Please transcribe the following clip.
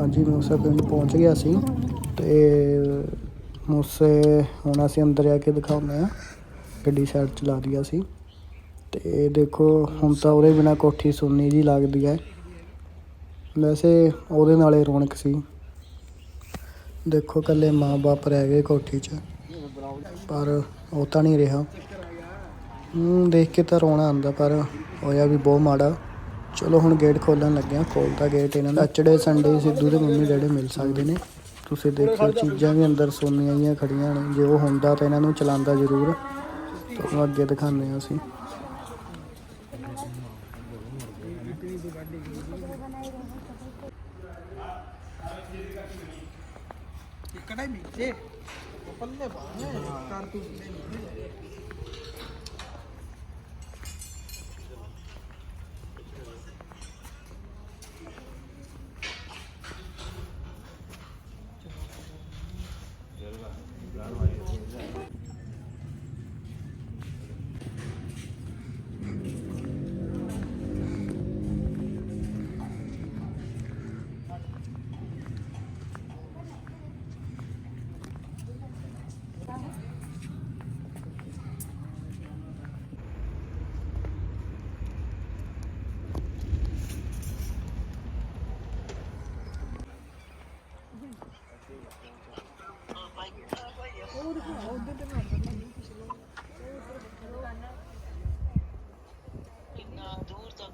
ਹਾਂਜੀ ਮੂਸੇ ਪਿੰਡ ਪਹੁੰਚ ਗਿਆ ਸੀ ਤੇ ਮੂਸੇ ਹੁਣ ਅਸੀਂ ਅੰਦਰ ਆ ਕੇ ਦਿਖਾਉਂਦੇ ਆ ਗੱਡੀ ਸਾਈਡ ਚਲਾ ਦਿਆ ਸੀ ਤੇ ਦੇਖੋ, ਹੁਣ ਤਾਂ ਉਹਦੇ ਬਿਨਾ ਕੋਠੀ ਸੁੰਨੀ ਜੀ ਲੱਗਦੀ ਹੈ। ਵੈਸੇ ਉਹਦੇ ਨਾਲੇ ਰੌਣਕ ਸੀ। ਦੇਖੋ ਕੱਲੇ ਮਾਂ-ਬਾਪ ਰਹਿ ਗਏ ਕੋਠੀ 'ਚ। ਪਰ ਉਹ ਤਾਂ ਨਹੀਂ ਰਿਹਾ। ਹੂੰ, ਦੇਖ ਕੇ ਤਾਂ ਰੋਣਾ ਆਉਂਦਾ, ਪਰ ਹੋਇਆ ਵੀ ਬਹੁਤ ਮਾੜਾ। ਚਲੋ ਹੁਣ ਗੇਟ ਖੋਲਣ ਲੱਗਿਆ ਖੋਲਦਾ ਗੇਟ ਇਹਨਾਂ ਦਾ। ਅਚੜੇ ਸੰਡੇ ਸਿੱਧੂ ਦੇ ਮੰਮੀ ਡੈਡੀ ਮਿਲ ਸਕਦੇ ਨੇ। ਤੁਸੀਂ ਦੇਖੋ ਚੀਜ਼ਾਂ ਵੀ ਅੰਦਰ ਸੋਨੀਆਂ ਜੀਆਂ ਖੜੀਆਂ ਨੇ। ਜੇ ਉਹ ਹੁੰਦਾ ਤਾਂ ਇਹਨਾਂ ਨੂੰ ਚਲਾਉਂਦਾ ਜ਼ਰੂਰ। ਤੁਹਾਨੂੰ ਅੱਗੇ ਦਿਖਾਉਂਦੇ ਹਾਂ ਅਸੀਂ। ਕੜਾਈ ਵਿੱਚ ਪੱਲੇ ਬਾਹਰ ਕਾਰਤੂਸ ਦੇ 我都不好，